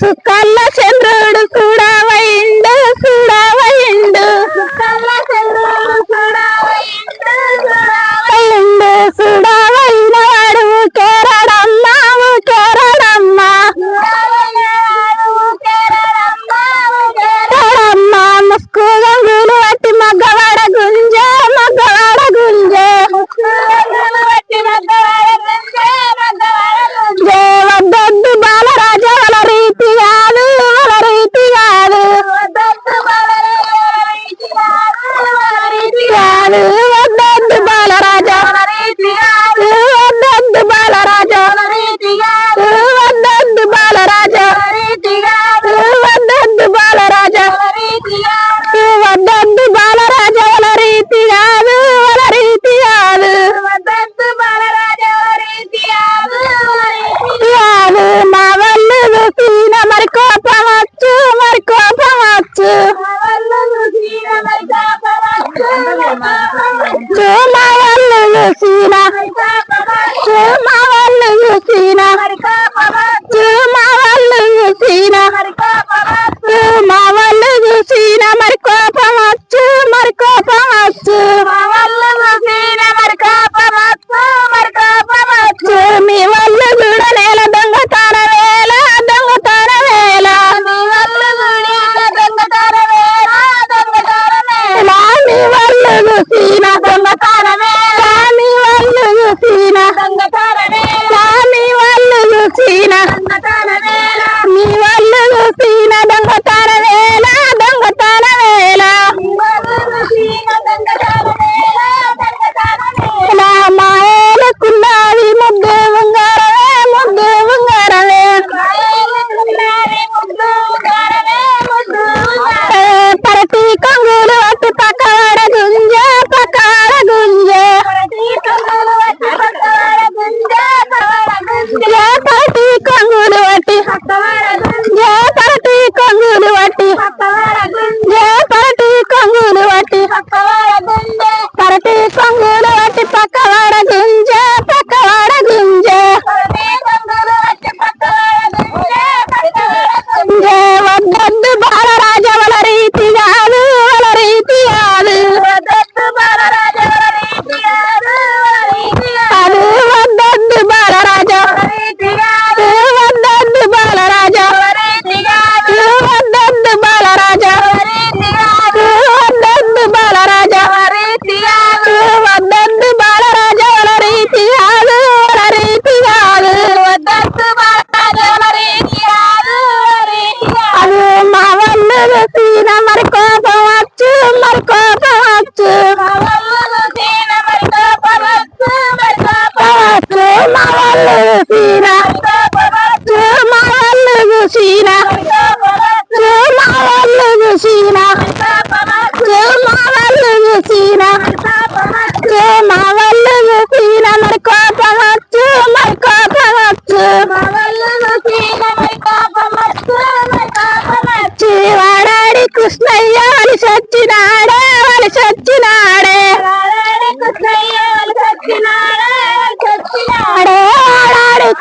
సుక్కల్ల చంద్రుడు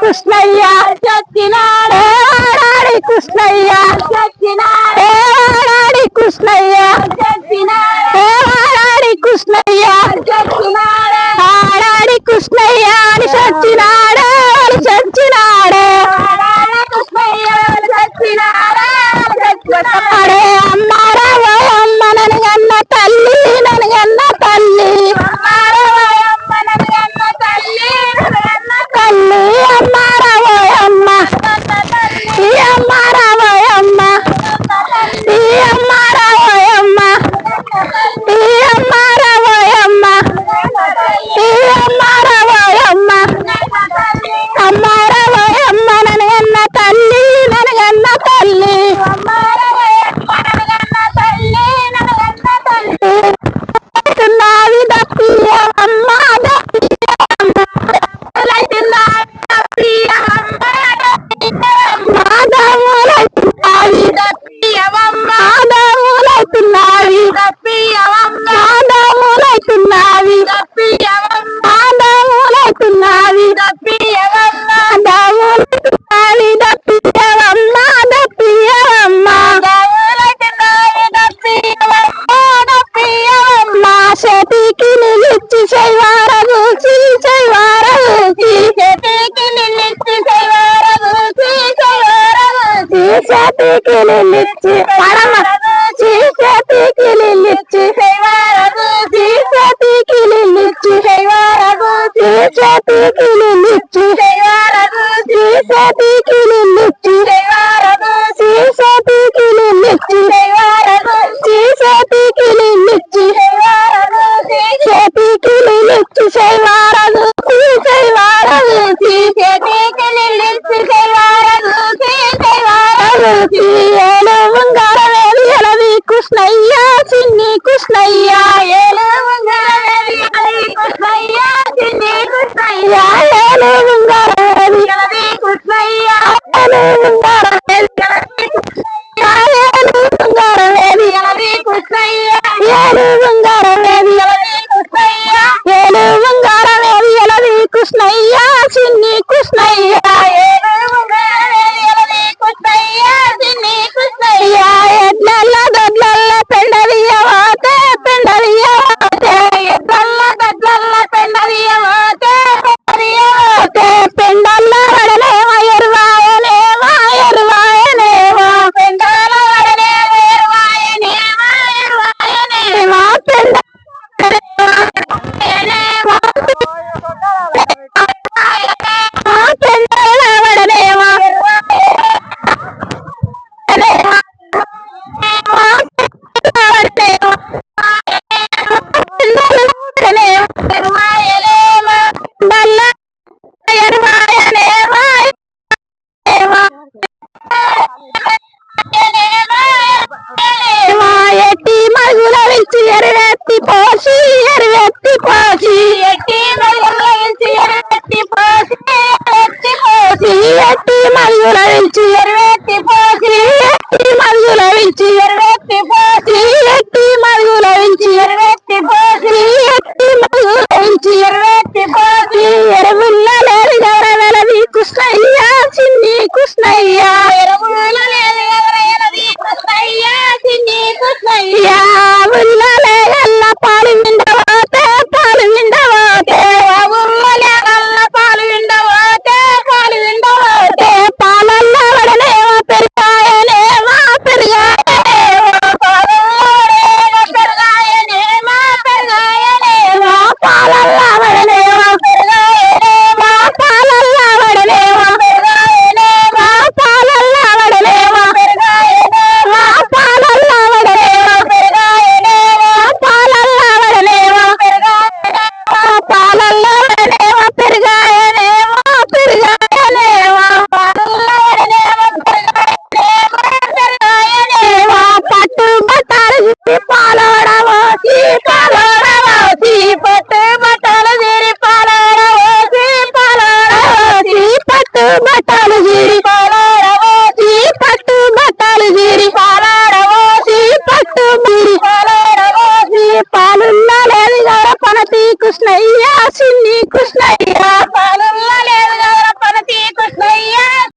কৃষ্ণয়া కిలిలిచ్చి పడమ చీకటికి లిల్లిచ్చి చీకటికి లిల్లిచ్చి చీకటికి లిల్లిచ్చి చీకటి place not